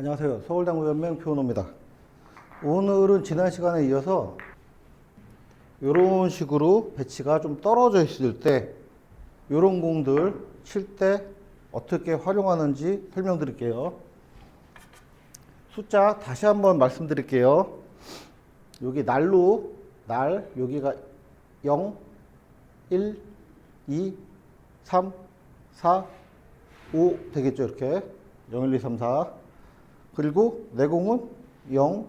안녕하세요. 서울당구연맹 표노입니다. 오늘은 지난 시간에 이어서 이런 식으로 배치가 좀 떨어져 있을 때 이런 공들 칠 때 어떻게 활용하는지 설명드릴게요. 숫자 다시 한번 말씀드릴게요. 여기 날로 날 여기가 0, 1, 2, 3, 4, 5 되겠죠 이렇게 0, 1, 2, 3, 4 그리고 내공은 0,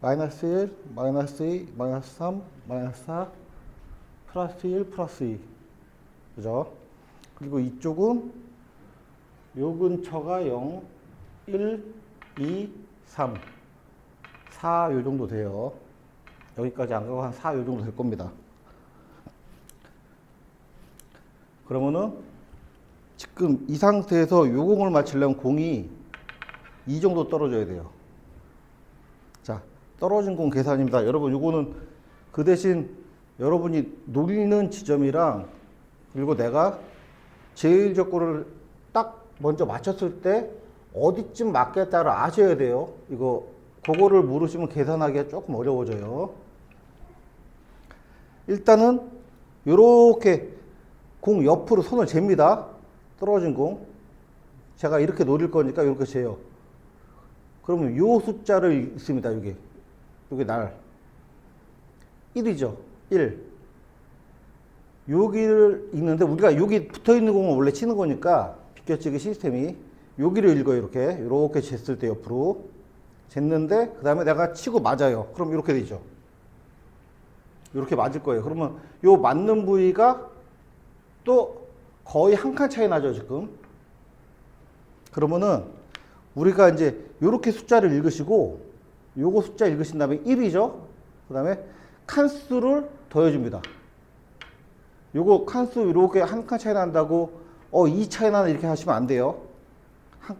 마이너스 1, 마이너스 2, 마이너스 3, 마이너스 4 플러스 1, 플러스 2 그죠? 그리고 이쪽은 요 근처가 0, 1, 2, 3 4 요 정도 돼요. 여기까지 안 가고 한 4 요 정도 될 겁니다. 그러면은 지금 이 상태에서 요 공을 맞추려면 공이 이 정도 떨어져야 돼요. 자, 떨어진 공 계산입니다. 여러분, 요거는 그 대신 여러분이 노리는 지점이랑 그리고 내가 제일 적고를 딱 먼저 맞췄을 때 어디쯤 맞겠다를 아셔야 돼요. 이거 그거를 모르시면 계산하기가 조금 어려워져요. 일단은 요렇게 공 옆으로 손을 잽니다. 떨어진 공. 제가 이렇게 노릴 거니까 이렇게 재요. 그러면 요 숫자를 있습니다. 여기. 여기 날. 1이죠. 1. 여기를 읽는데 우리가 여기 붙어 있는 공을 원래 치는 거니까 비껴치기 시스템이 여기를 읽어요. 이렇게. 이렇게 쟀을 때 옆으로. 쟀는데 그 다음에 내가 치고 맞아요. 그럼 이렇게 되죠. 이렇게 맞을 거예요. 그러면 요 맞는 부위가 또 거의 한 칸 차이 나죠, 지금. 그러면은 우리가 이제 요렇게 숫자를 읽으시고 요거 숫자 읽으신 다음에 1이죠. 그 다음에 칸수를 더해 줍니다. 요거 칸수 이렇게 한 칸 차이 난다고 어, 2 차이 나는 이렇게 하시면 안 돼요.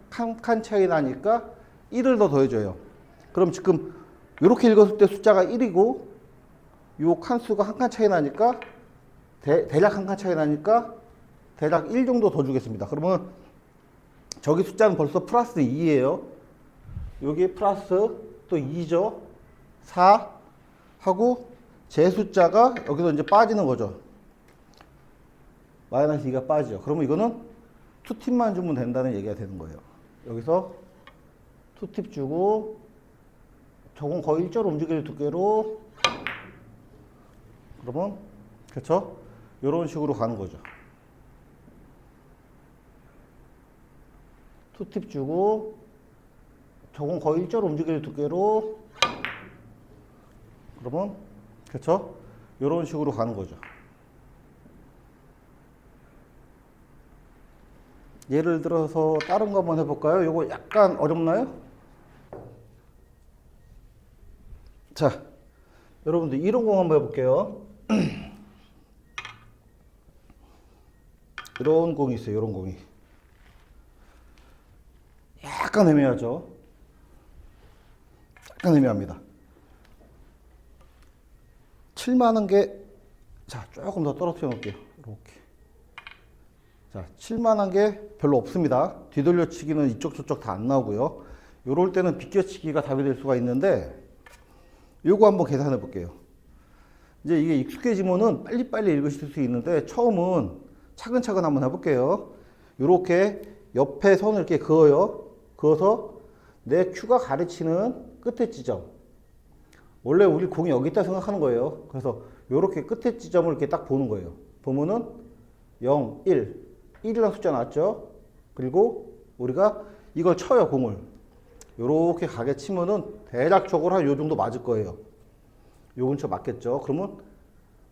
한칸 차이 나니까 1을 더 더해 줘요. 그럼 지금 요렇게 읽었을 때 숫자가 1이고 요 칸수가 한 칸 차이 나니까 대, 대략 한 칸 차이 나니까 대략 1 정도 더 주겠습니다. 그러면 저기 숫자는 벌써 플러스 2예요. 여기 플러스 또 2죠. 4 하고 제 숫자가 여기서 이제 빠지는 거죠. 마이너스 2가 빠지죠. 그러면 이거는 투팁만 주면 된다는 얘기가 되는 거예요. 여기서 투팁 주고 저건 거의 일자로 움직일 두께로 그러면 그렇죠? 이런 식으로 가는 거죠. 투팁 주고 저건 거의 일자로 움직일 두께로 그러면 그렇죠? 이런 식으로 가는 거죠. 예를 들어서 다른 거 한번 해볼까요? 이거 약간 어렵나요? 자, 여러분들 이런 공 한번 해볼게요. 이런 공이 있어요. 이런 공이. 약간 애매하죠. 약간 애매합니다. 칠만한 게, 자, 조금 더 떨어뜨려 놓을게요. 이렇게. 자, 칠만한 게 별로 없습니다. 뒤돌려치기는 이쪽 저쪽 다 안 나오고요. 요럴 때는 비껴치기가 답이 될 수가 있는데, 요거 한번 계산해 볼게요. 이제 이게 익숙해지면은 빨리빨리 읽으실 수 있는데, 처음은 차근차근 한번 해볼게요. 요렇게 옆에 선을 이렇게 그어요. 그어서 내 큐가 가르치는 끝에 지점. 원래 우리 공이 여기 있다 생각하는 거예요. 그래서 이렇게 끝에 지점을 이렇게 딱 보는 거예요. 보면은 0, 1, 1이라는 숫자 나왔죠. 그리고 우리가 이걸 쳐요, 공을. 이렇게 가게 치면은 대략적으로 한 요 정도 맞을 거예요. 요 근처 맞겠죠. 그러면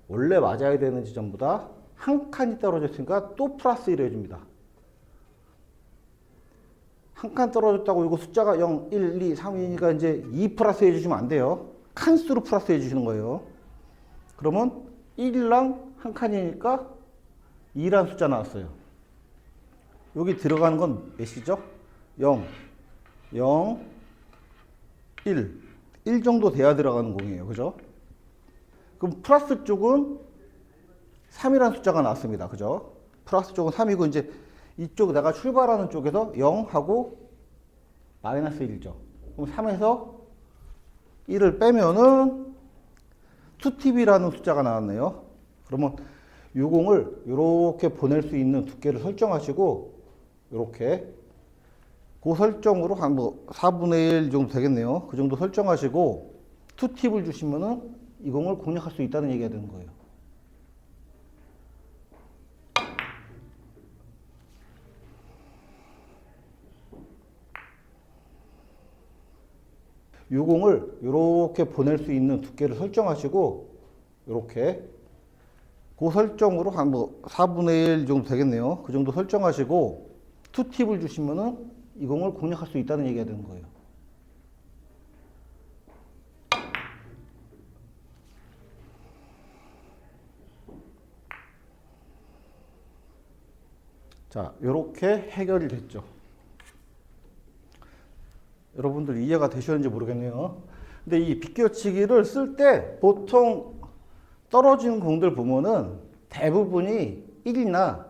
원래 맞아야 되는 지점보다 한 칸이 떨어져 있으니까 또 플러스 1 해줍니다. 한 칸 떨어졌다고 이거 숫자가 0, 1, 2, 3이니까 이제 2 플러스 해주시면 안 돼요. 칸수로 플러스 해주시는 거예요. 그러면 1이랑 한 칸이니까 2란 숫자 나왔어요. 여기 들어가는 건 몇이죠? 0, 0, 1. 1 정도 돼야 들어가는 공이에요. 그죠? 그럼 플러스 쪽은 3이라는 숫자가 나왔습니다. 그죠? 플러스 쪽은 3이고 이제 이쪽 내가 출발하는 쪽에서 0하고 마이너스 1이죠. 그럼 3에서 1을 빼면은 2TB라는 숫자가 나왔네요. 그러면 요 공을 이렇게 보낼 수 있는 두께를 설정하시고 이렇게 그 설정으로 한 뭐 4분의 1 정도 되겠네요. 그 정도 설정하시고 2팁을 주시면은 이 공을 공략할 수 있다는 얘기가 되는 거예요. 요 공을 이렇게 보낼 수 있는 두께를 설정하시고 이렇게 그 설정으로 한 뭐 4분의 1 정도 되겠네요. 그 정도 설정하시고 2팁을 주시면은 이 공을 공략할 수 있다는 얘기가 되는 거예요. 자, 이렇게 해결이 됐죠. 여러분들 이해가 되셨는지 모르겠네요. 근데 이 비껴치기를 쓸 때 보통 떨어지는 공들 보면은 대부분이 1이나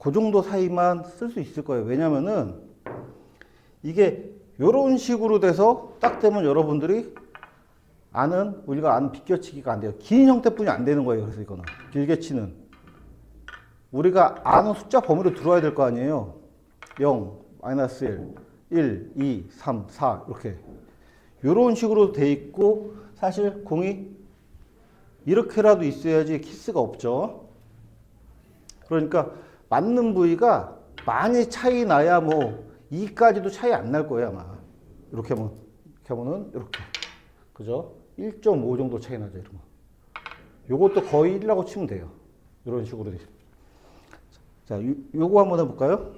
그 정도 사이만 쓸 수 있을 거예요. 왜냐면은 이게 이런 식으로 돼서 딱 되면 여러분들이 아는 우리가 아는 비껴치기가 안 돼요. 긴 형태뿐이 안 되는 거예요. 그래서 이거는 길게 치는 우리가 아는 숫자 범위로 들어와야 될 거 아니에요. 0, 마이너스 1, 1, 2, 3, 4 이렇게 이런 식으로 돼 있고 사실 공이 이렇게라도 있어야지 키스가 없죠. 그러니까 맞는 부위가 많이 차이 나야 뭐 2까지도 차이 안 날 거예요 아마. 이렇게 하면 이렇게 하면은 이렇게 그죠? 1.5 정도 차이 나죠 이러면. 요것도 거의 1이라고 치면 돼요. 이런 식으로 돼. 자, 요, 요거 한번 해볼까요?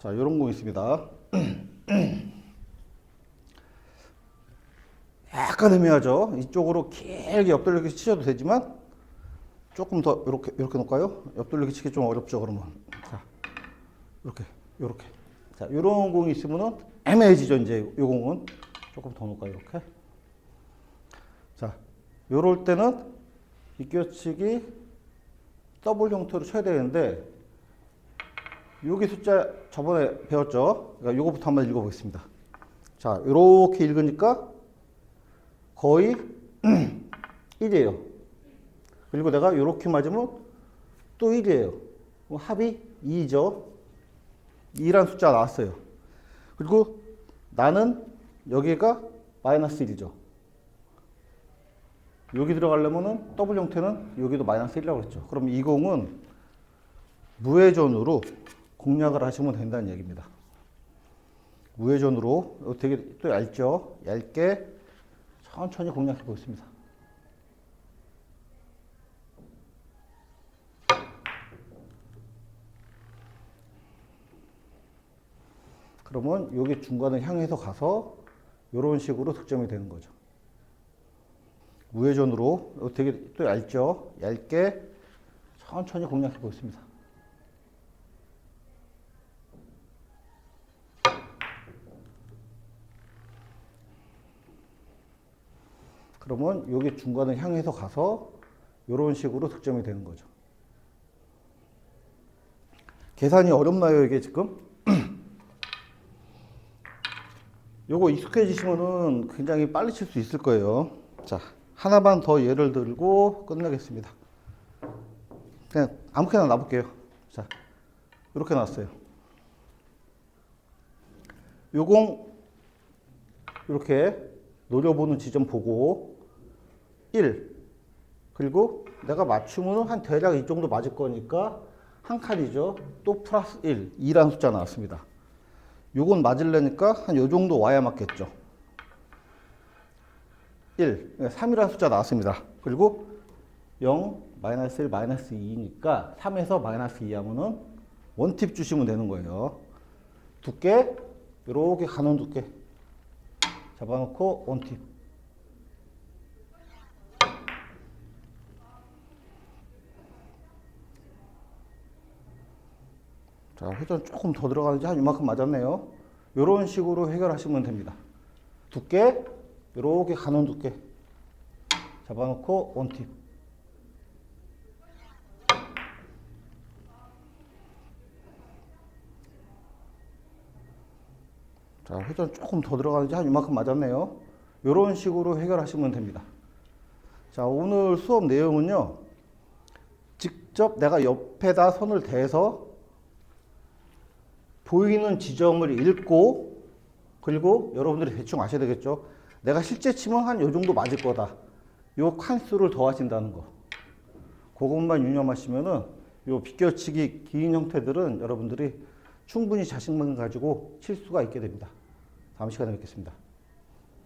자, 요런 거 있습니다. 약간 애매하죠? 이쪽으로 길게 옆돌리기 치셔도 되지만 조금 더 이렇게 이렇게 놓을까요? 옆돌리기 치기 좀 어렵죠, 그러면. 자, 이렇게 이렇게. 자, 요런 공이 있으면은 애매해지죠, 이제 요 공은 조금 더 놓을까요, 이렇게. 자, 요럴 때는 비껴치기 더블 형태로 쳐야 되는데 여기 숫자 저번에 배웠죠? 그러니까 요거부터 한번 읽어보겠습니다. 자, 이렇게 읽으니까 거의 1이에요. 그리고 내가 이렇게 맞으면 또 1이에요. 그럼 합이 2죠. 2란 숫자 나왔어요. 그리고 나는 여기가 마이너스 1이죠. 여기 들어가려면은 더블 형태는 여기도 마이너스 1이라고 그랬죠. 그럼 이 공은 무회전으로 공략을 하시면 된다는 얘기입니다. 무회전으로 되게 또 얇죠. 얇게 천천히 공략해 보겠습니다. 그러면 여기 중간을 향해서 가서 이런 식으로 득점이 되는 거죠. 우회전으로 되게 또 얇죠. 얇게 천천히 공략해 보겠습니다. 그러면 여기 중간을 향해서 가서 이런 식으로 득점이 되는 거죠. 계산이 어렵나요, 이게 지금? 요거 익숙해지시면은 굉장히 빨리 칠 수 있을 거예요. 자, 하나만 더 예를 들고 끝내겠습니다. 그냥 아무렇게나 놔볼게요. 자, 이렇게 놨어요. 요공 이렇게 노려보는 지점 보고 1 그리고 내가 맞추면 한 대략 이 정도 맞을 거니까 한 칸이죠. 또 플러스 1 2라는 숫자 나왔습니다. 요건 맞으려니까 한 요 정도 와야 맞겠죠. 1, 3이라는 숫자 나왔습니다. 그리고 0, 마이너스 1, 마이너스 2니까 3에서 마이너스 2 하면은 원팁 주시면 되는 거예요. 두께, 이렇게 가는 두께 잡아놓고 원팁. 자, 회전 조금 더 들어가는지 한 이만큼 맞았네요. 요런 식으로 해결하시면 됩니다. 두께, 요렇게 가는 두께. 잡아놓고 원팁. 자, 회전 조금 더 들어가는지 한 이만큼 맞았네요. 요런 식으로 해결하시면 됩니다. 자, 오늘 수업 내용은요. 직접 내가 옆에다 손을 대서 보이는 지점을 읽고 그리고 여러분들이 대충 아셔야 되겠죠. 내가 실제 치면 한 요 정도 맞을 거다. 요 칸수를 더하신다는 거. 그것만 유념하시면은 요 비껴치기 긴 형태들은 여러분들이 충분히 자신만 가지고 칠 수가 있게 됩니다. 다음 시간에 뵙겠습니다.